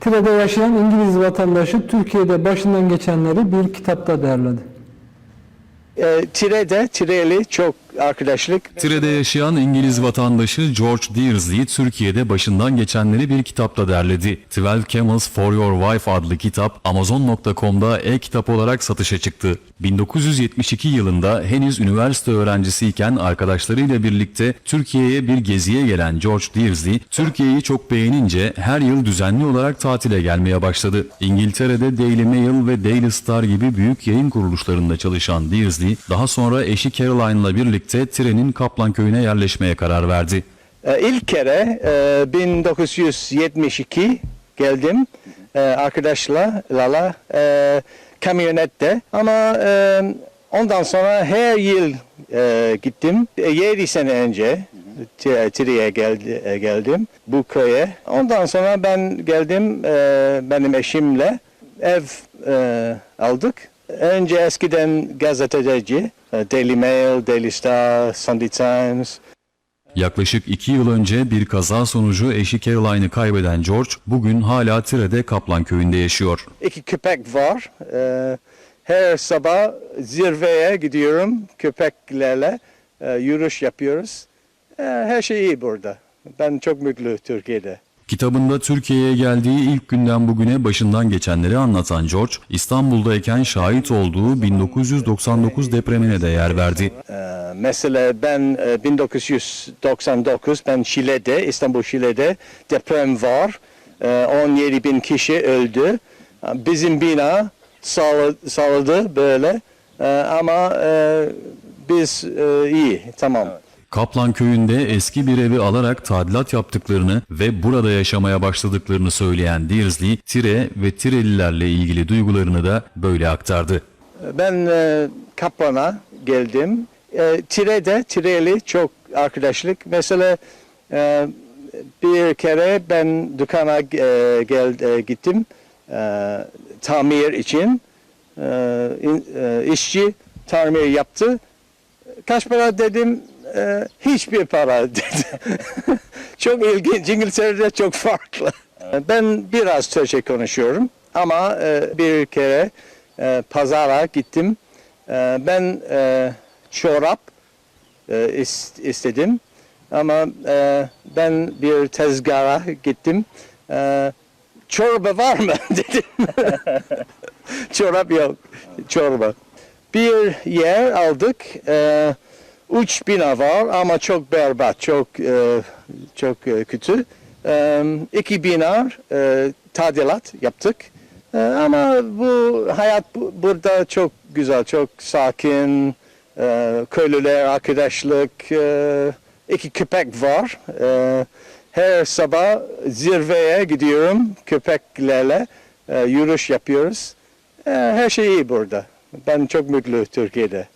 Tire'de yaşayan İngiliz vatandaşı Türkiye'de başından geçenleri bir kitapta derledi. E, Tire'de, Tireli çok arkadaşlık. Tire'de yaşayan İngiliz vatandaşı George Dearsley, Türkiye'de başından geçenleri bir kitapta derledi. 12 Camels for Your Wife adlı kitap Amazon.com'da e-kitap olarak satışa çıktı. 1972 yılında henüz üniversite öğrencisiyken arkadaşlarıyla birlikte Türkiye'ye bir geziye gelen George Dearsley, Türkiye'yi çok beğenince her yıl düzenli olarak tatile gelmeye başladı. İngiltere'de Daily Mail ve Daily Star gibi büyük yayın kuruluşlarında çalışan Dearsley, daha sonra eşi Caroline'la birlikte Tire'nin Kaplan köyüne yerleşmeye karar verdi. E, ilk kere e, 1972 geldim e, arkadaşla Lala e, kamyonette ama e, ondan sonra her yıl e, gittim. 7 sene önce Ti- Tire'ye geldi, e, geldim bu köye. Ondan sonra ben geldim e, benim eşimle ev e, aldık. Önce eskiden gazeteci, e, Daily Mail, Daily Star, Sunday Times, Yaklaşık iki yıl önce bir kaza sonucu eşi Caroline'ı kaybeden George, bugün hala Tire'de Kaplan köyünde yaşıyor. İki köpek var. Ee, her sabah zirveye gidiyorum köpeklerle e, yürüyüş yapıyoruz. Her şey iyi burada. Ben çok mutlu Türkiye'de. Kitabında Türkiye'ye geldiği ilk günden bugüne başından geçenleri anlatan George, İstanbul'dayken şahit olduğu 1999 depremine de yer verdi. Ee, mesela ben e, 1999 ben Şile'de, İstanbul Şile'de deprem var. Ee, 17 bin kişi öldü. Bizim bina sağladı, sağladı böyle. Ee, ama e, biz e, iyi, tamam. Kaplan köyünde eski bir evi alarak tadilat yaptıklarını ve burada yaşamaya başladıklarını söyleyen Dearsley, Tire ve Tirelilerle ilgili duygularını da böyle aktardı. Ben e, Kaplan'a geldim. E, Tire'de, Tireli çok arkadaşlık. Mesela e, bir kere ben dükkana e, gel, e, gittim e, tamir için. E, in- e, işçi tamir yaptı. Kaç para dedim? E, hiçbir para dedi. çok ilginç. İngiltere'de çok farklı. Ben biraz Türkçe konuşuyorum ama e, bir kere e, pazara gittim. E, ben e, çorap e, is- istedim ama e, ben bir tezgaha gittim. E, çorba var mı dedim. çorap yok, çorba. Bir yer aldık. E, üç bina var ama çok berbat, çok e, çok e, kötü. E, iki bina e, tadilat yaptık. E, ama bu hayat bu- burada çok güzel, çok sakin. E, köylüler, arkadaşlık, e, iki köpek var. E, her sabah zirveye gidiyorum köpeklerle e, yürüyüş yapıyoruz. E, her şey iyi burada. Ben çok mutlu Türkiye'de.